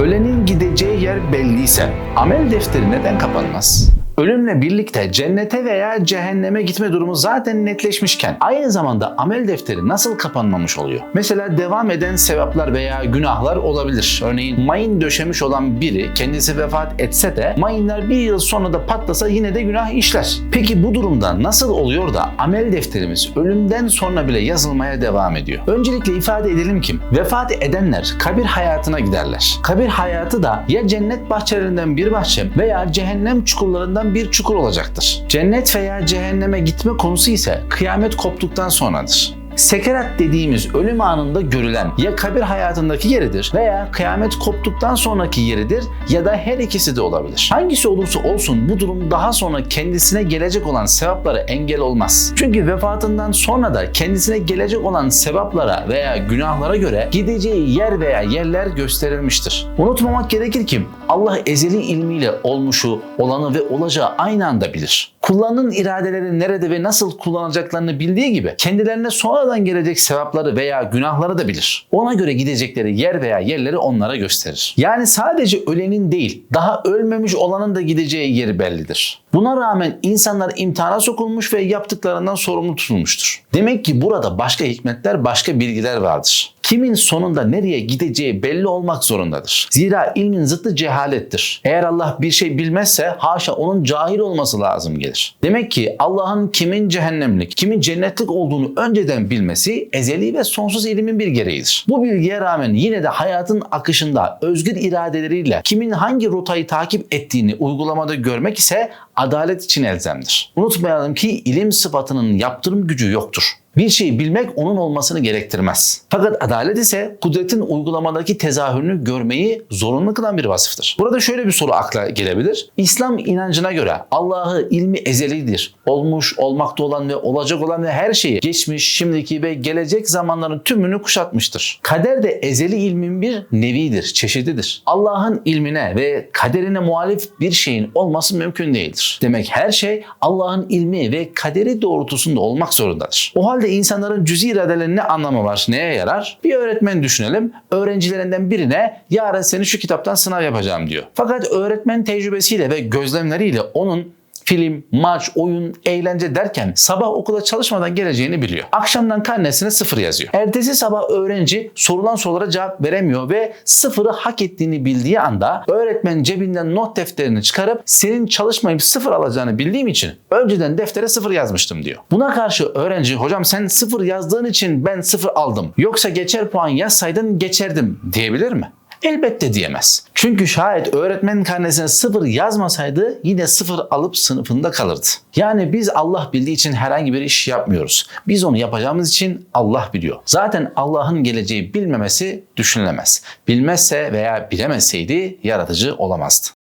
Ölenin gideceği yer belliyse amel defteri neden kapanmaz? Ölümle birlikte cennete veya cehenneme gitme durumu zaten netleşmişken aynı zamanda amel defteri nasıl kapanmamış oluyor? Mesela devam eden sevaplar veya günahlar olabilir. Örneğin mayın döşemiş olan biri kendisi vefat etse de mayınlar bir yıl sonra da patlasa yine de günah işler. Peki bu durumda nasıl oluyor da amel defterimiz ölümden sonra bile yazılmaya devam ediyor? Öncelikle ifade edelim ki vefat edenler kabir hayatına giderler. Kabir hayatı da ya cennet bahçelerinden bir bahçe veya cehennem çukurlarından bir çukur olacaktır. Cennet veya cehenneme gitme konusu ise kıyamet koptuktan sonradır. Sekerat dediğimiz ölüm anında görülen ya kabir hayatındaki yeridir veya kıyamet koptuktan sonraki yeridir ya da her ikisi de olabilir. Hangisi olursa olsun bu durum daha sonra kendisine gelecek olan sevaplara engel olmaz. Çünkü vefatından sonra da kendisine gelecek olan sevaplara veya günahlara göre gideceği yer veya yerler gösterilmiştir. Unutmamak gerekir ki Allah ezeli ilmiyle olmuşu, olanı ve olacağı aynı anda bilir. Kullarının iradeleri nerede ve nasıl kullanacaklarını bildiği gibi kendilerine sonradan gelecek sevapları veya günahları da bilir. Ona göre gidecekleri yer veya yerleri onlara gösterir. Yani sadece ölenin değil, daha ölmemiş olanın da gideceği yeri bellidir. Buna rağmen insanlar imtihana sokulmuş ve yaptıklarından sorumlu tutulmuştur. Demek ki burada başka hikmetler, başka bilgiler vardır. Kimin sonunda nereye gideceği belli olmak zorundadır. Zira ilmin zıttı cehalettir. Eğer Allah bir şey bilmezse haşa onun cahil olması lazım gelir. Demek ki Allah'ın kimin cehennemlik, kimin cennetlik olduğunu önceden bilmesi ezeli ve sonsuz ilmin bir gereğidir. Bu bilgiye rağmen yine de hayatın akışında özgür iradeleriyle kimin hangi rotayı takip ettiğini uygulamada görmek ise adalet için elzemdir. Unutmayalım ki ilim sıfatının yaptırım gücü yoktur. Bir şeyi bilmek onun olmasını gerektirmez. Fakat adalet ise kudretin uygulamadaki tezahürünü görmeyi zorunlu kılan bir vasıftır. Burada şöyle bir soru akla gelebilir. İslam inancına göre Allah'ı ilmi ezelidir. Olmuş, olmakta olan ve olacak olan ve her şeyi geçmiş, şimdiki ve gelecek zamanların tümünü kuşatmıştır. Kader de ezeli ilmin bir nevidir, çeşididir. Allah'ın ilmine ve kaderine muhalif bir şeyin olması mümkün değildir. Demek her şey Allah'ın ilmi ve kaderi doğrultusunda olmak zorundadır. O halde insanların cüzi iradelerinin ne anlamı var, neye yarar? Bir öğretmen düşünelim. Öğrencilerinden birine yarın seni şu kitaptan sınav yapacağım diyor. Fakat öğretmen tecrübesiyle ve gözlemleriyle onun film, maç, oyun, eğlence derken sabah okula çalışmadan geleceğini biliyor. Akşamdan karnesine sıfır yazıyor. Ertesi sabah öğrenci sorulan sorulara cevap veremiyor ve sıfırı hak ettiğini bildiği anda öğretmen cebinden not defterini çıkarıp senin çalışmayıp sıfır alacağını bildiğim için önceden deftere sıfır yazmıştım diyor. Buna karşı öğrenci hocam sen sıfır yazdığın için ben sıfır aldım. Yoksa geçer puan yazsaydın geçerdim diyebilir mi? Elbette diyemez. Çünkü şayet öğretmenin karnesine sıfır yazmasaydı yine sıfır alıp sınıfında kalırdı. Yani biz Allah bildiği için herhangi bir iş yapmıyoruz. Biz onu yapacağımız için Allah biliyor. Zaten Allah'ın geleceği bilmemesi düşünülemez. Bilmezse veya bilemezseydi yaratıcı olamazdı.